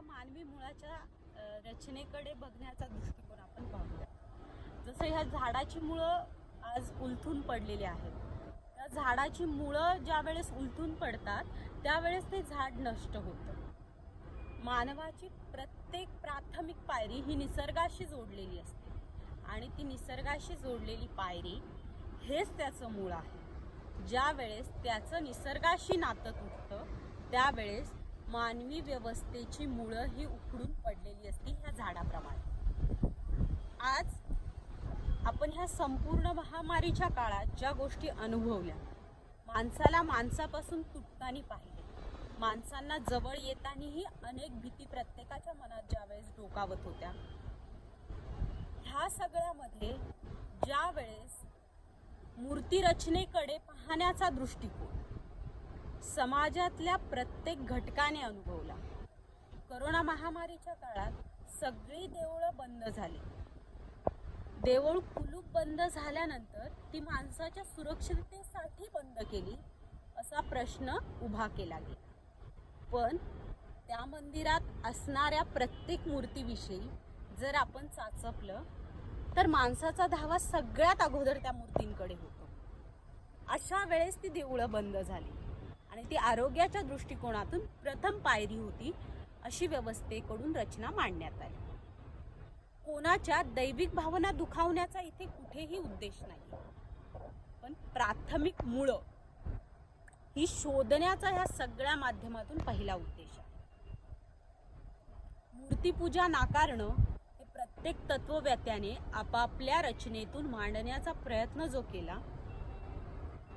मानवी मुळाच्या रचनेकडे बघण्याचा दृष्टिकोन आपण पाहूया. जसं ह्या झाडाची मुळं आज उलथून पडलेली आहेत. त्या झाडाची मुळं ज्या वेळेस उलथून पडतात त्यावेळेस ते झाड नष्ट होतं. मानवाची प्रत्येक प्राथमिक पायरी ही निसर्गाशी जोडलेली असते. आणि ती निसर्गाशी जोडलेली पायरी हेच त्याचं मूळ आहे. ज्या वेळेस त्याचं निसर्गाशी नातं तुटतं त्यावेळेस मानवी व्यवस्थेची मुळं ही उखडून पडलेली असती ह्या झाडाप्रमाणे. आज आपण ह्या संपूर्ण महामारीच्या काळात ज्या गोष्टी अनुभवल्या माणसाला माणसापासून तुटताना पाहिले माणसांना जवळ येतानाही अनेक भीती प्रत्येकाच्या मनात ज्यावेळेस डोकावत होत्या. ह्या सगळ्यामध्ये ज्या वेळेस मूर्तिरचनेकडे पाहण्याचा दृष्टिकोन समाजातल्या प्रत्येक घटकाने अनुभवला. करोना महामारीच्या काळात सगळी देवळं बंद झाली. देवळ कुलूप बंद झाल्यानंतर ती माणसाच्या सुरक्षिततेसाठी बंद केली असा प्रश्न उभा केला गेला. पण त्या मंदिरात असणाऱ्या प्रत्येक मूर्तीविषयी जर आपण चाचपलं तर माणसाचा धावा सगळ्यात अगोदर त्या मूर्तींकडे होतो. अशा वेळेस ती देवळं बंद झाली. आणि ती आरोग्याच्या दृष्टिकोनातून प्रथम पायरी होती अशी व्यवस्थेकडून रचना मांडण्यात आली. कोणाच्या दैविक भावना दुखावण्याचा इथे कुठेही उद्देश नाही. पण प्राथमिक मुळं ही शोधण्याचा ह्या सगळ्या माध्यमातून पहिला उद्देश आहे. मूर्तीपूजा नाकारणं हे प्रत्येक तत्वव्यत्याने आपापल्या रचनेतून मांडण्याचा प्रयत्न जो केला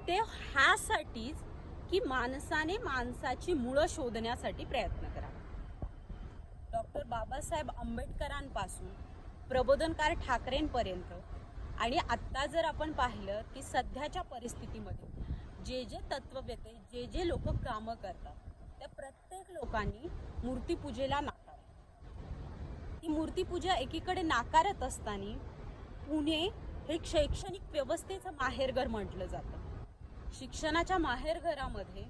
ते ह्यासाठीच की माणसाने माणसाची मुळं शोधण्यासाठी प्रयत्न करा. डॉक्टर बाबासाहेब आंबेडकरांपासून प्रबोधनकार ठाकरेंपर्यंत आणि आत्ता जर आपण पाहिलं की सध्याच्या परिस्थितीमध्ये जे जे तत्ववेते जे जे लोक कामं करतात त्या प्रत्येक लोकांनी मूर्तीपूजेला नाकार ती मूर्तीपूजा एकीकडे नाकारत असताना पुणे हे शैक्षणिक व्यवस्थेचं माहेरघर म्हटलं जातं. शिक्षणाच्या माहेरघरामध्ये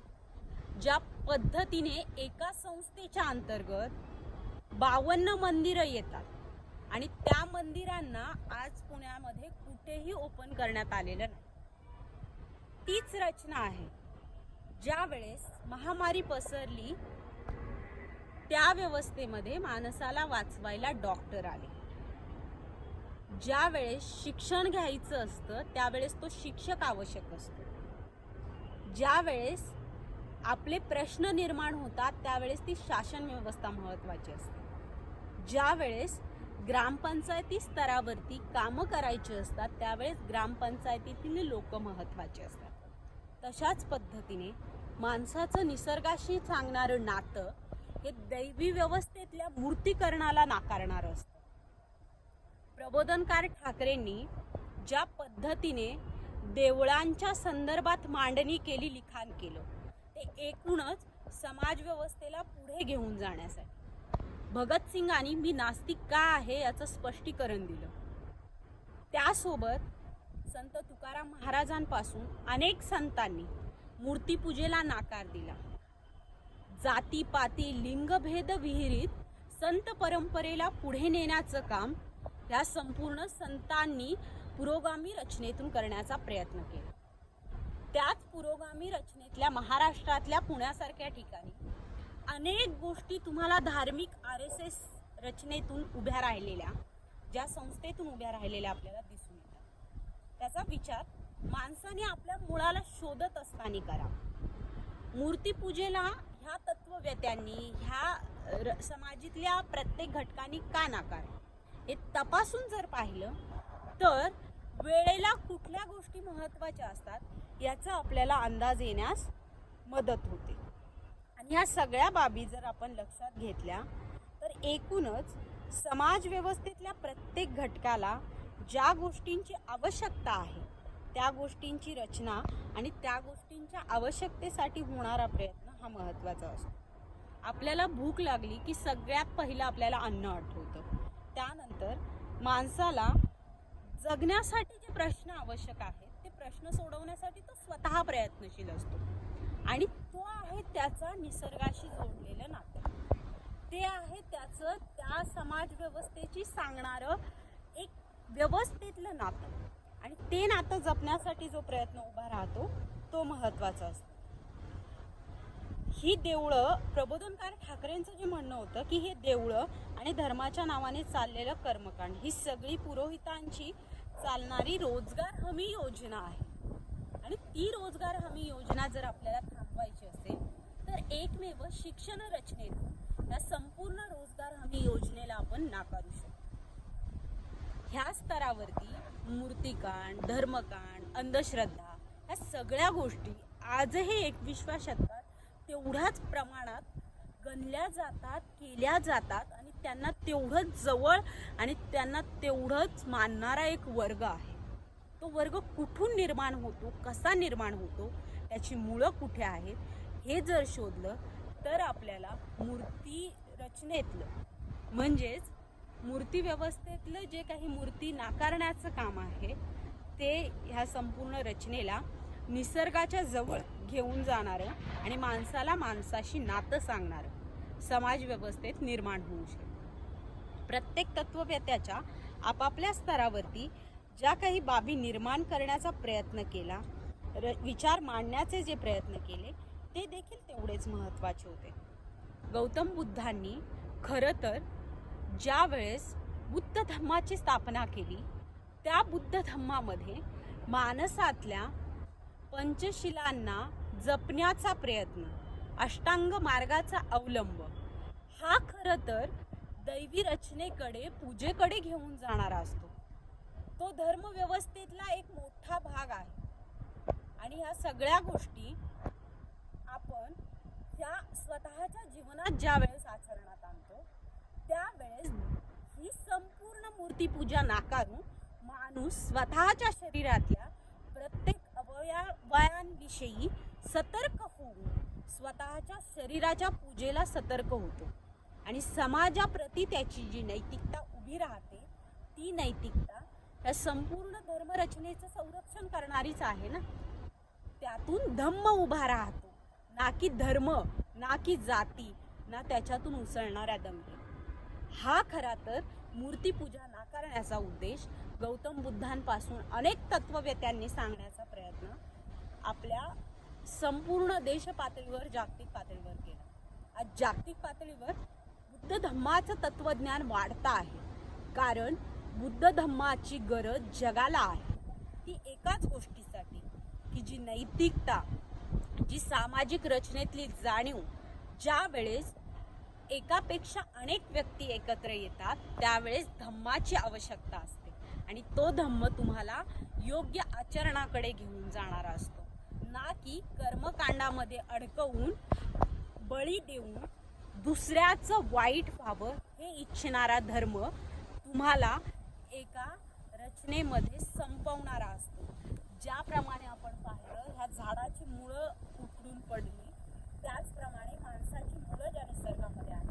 ज्या पद्धतीने एका संस्थेच्या अंतर्गत बावन्न मंदिरं येतात आणि त्या मंदिरांना आज पुण्यामध्ये कुठेही ओपन करण्यात आलेलं नाही. तीच रचना आहे. ज्या वेळेस महामारी पसरली त्या व्यवस्थेमध्ये माणसाला वाचवायला डॉक्टर आले. ज्या वेळेस शिक्षण घ्यायचं असतं त्यावेळेस तो शिक्षक आवश्यक असतो. ज्या वेळेस आपले प्रश्न निर्माण होतात त्यावेळेस ती शासन व्यवस्था महत्वाची असते. ज्या वेळेस ग्रामपंचायती स्तरावरती कामं करायची असतात त्यावेळेस ग्रामपंचायतीतील लोक महत्त्वाचे असतात. तशाच पद्धतीने माणसाचं निसर्गाशी सांगणारं नातं हे दैवी व्यवस्थेतल्या मूर्तीकरणाला नाकारणारं असतं. प्रबोधनकार ठाकरेंनी ज्या पद्धतीने देवळांच्या संदर्भात मांडणी केली लिखाण केलं. ते एकूणच समाजव्यवस्थेला पुढे घेऊन जाण्यासाठी. भगतसिंगांनी मी नास्तिक का आहे याचं स्पष्टीकरण दिलं. त्यासोबत संत तुकाराम महाराजांपासून अनेक संतांनी मूर्तीपूजेला नाकार दिला. जातीपाती लिंगभेद विहिरीत संत परंपरेला पुढे नेण्याचं काम या संपूर्ण संतांनी पुरोगामी रचनेतून करण्याचा प्रयत्न केला. त्याच पुरोगामी रचनेतल्या महाराष्ट्रातल्या पुण्यासारख्या ठिकाणी अनेक गोष्टी तुम्हाला धार्मिक आर एस एस रचनेतून उभ्या राहिलेल्या ज्या संस्थेतून उभ्या राहिलेल्या आपल्याला दिसून येतात. त्याचा विचार माणसाने आपल्या मुळाला शोधत असताना करा. मूर्तीपूजेला ह्या तत्ववेत्यांनी ह्या र- समाजातल्या प्रत्येक घटकांनी का नाकार? हे तपासून जर पाहिलं तर वेळेला कुठल्या गोष्टी महत्त्वाच्या असतात याचा आपल्याला अंदाज येण्यास मदत होते. आणि ह्या सगळ्या बाबी जर आपण लक्षात घेतल्या तर एकूणच समाज व्यवस्थेतल्या प्रत्येक घटकाला ज्या गोष्टींची आवश्यकता आहे त्या गोष्टींची रचना आणि त्या गोष्टींच्या आवश्यकतेसाठी होणारा प्रयत्न हा महत्त्वाचा असतो. आपल्याला भूक लागली की सगळ्यात पहिलं आपल्याला अन्न आठवतं. त्यानंतर माणसाला जगण्यासाठी जे प्रश्न आवश्यक आहेत ते प्रश्न सोडवण्यासाठी तो स्वतः प्रयत्नशील असतो. आणि तो आहे त्याचा निसर्गाशी जोडलेलं नातं. ते आहे त्याचं त्या समाज व्यवस्थेची सांगणारं एक व्यवस्थेतलं नातं. आणि ते नातं जपण्यासाठी जो प्रयत्न उभा राहतो तो महत्त्वाचा असतो. ही देवळं प्रबोधनकार ठाकरेंचं जे म्हणणं होतं की हे देवळं आणि धर्माच्या नावाने चाललेलं कर्मकांड ही सगळी पुरोहितांची चालणारी रोजगार हमी योजना आहे. आणि ती रोजगार हमी योजना जर आपल्याला थांबवायची असेल तर एकमेव शिक्षण रचनेतून या संपूर्ण रोजगार हमी योजनेला आपण नाकारू शकतो. ह्या स्तरावरती मूर्तिकांड धर्मकांड अंधश्रद्धा ह्या सगळ्या गोष्टी आजही एकविश्वा शतकात तेवढ्याच प्रमाणात गणल्या जातात केल्या जातात आणि त्यांना तेवढंच जवळ आणि त्यांना तेवढंच मानणारा एक वर्ग आहे. तो वर्ग कुठून निर्माण होतो कसा निर्माण होतो त्याची मुळं कुठे आहेत हे जर शोधलं तर आपल्याला मूर्ती रचनेतलं म्हणजेच मूर्ती व्यवस्थेतलं जे काही मूर्ती नाकारण्याचं काम आहे ते ह्या संपूर्ण रचनेला निसर्गाच्या जवळ घेऊन जाणारं आणि माणसाला माणसाशी नातं सांगणारं समाज व्यवस्थेत निर्माण होऊ शकते. प्रत्येक तत्ववेत्याच्या आपापल्या स्तरावरती ज्या काही बाबी निर्माण करण्याचा प्रयत्न केला र विचार मांडण्याचे जे प्रयत्न केले ते देखील तेवढेच महत्त्वाचे होते. गौतम बुद्धांनी खरं तर ज्या वेळेस बुद्ध धम्माची स्थापना केली त्या बुद्ध धम्मामध्ये मानसातल्या पंचशिलांना जपण्याचा प्रयत्न अष्टांग मार्गाचा अवलंब. हा खरं तर दैवी रचनेकडे पूजेकडे घेऊन जाणारा असतो. तो धर्म व्यवस्थेतला एक मोठा भाग आहे. आणि ह्या सगळ्या गोष्टी आपण ह्या स्वतःच्या जीवनात ज्या वेळेस आचरणात आणतो त्यावेळेस ही संपूर्ण मूर्तीपूजा नाकारून माणूस स्वतःच्या शरीरातल्या प्रत्येक अवयवांविषयी सतर्क होऊन स्वतःच्या शरीराच्या पूजेला सतर्क होतो. आणि समाजाप्रती त्याची जी नैतिकता उभी राहते ती नैतिकता या संपूर्ण धर्मरचनेचं संरक्षण करणारीच आहे ना? त्यातून धम्म उभा राहतो. ना की धर्म ना की जाती ना त्याच्यातून उसळणाऱ्या दंगे. हा खरा तर मूर्तीपूजा नाकारण्याचा उद्देश गौतम बुद्धांपासून अनेक तत्ववेत्यांनी सांगण्याचा प्रयत्न आपल्या संपूर्ण देश पातळीवर जागतिक पातळीवर केला. आज जागतिक पातळीवर बुद्ध धम्माचं तत्वज्ञान वाढतं आहे. कारण बुद्ध धम्माची गरज जगाला आहे. ती एकाच गोष्टीसाठी की जी नैतिकता जी सामाजिक रचनेतली जाणीव ज्या वेळेस एकापेक्षा अनेक व्यक्ती एकत्र येतात त्यावेळेस धम्माची आवश्यकता असते. आणि तो धम्म तुम्हाला योग्य आचरणाकडे घेऊन जाणारा असतो. ना की कर्मकांडामध्ये अडकवून बळी देऊन दुसऱ्याचं वाईट व्हावं हे इच्छणारा धर्म तुम्हाला एका रचनेमध्ये संपवणारा असतो. ज्याप्रमाणे आपण पाहिलं ह्या झाडाची मुळं उकडून पडली त्याचप्रमाणे माणसाची Völgyani Szergán Pagány.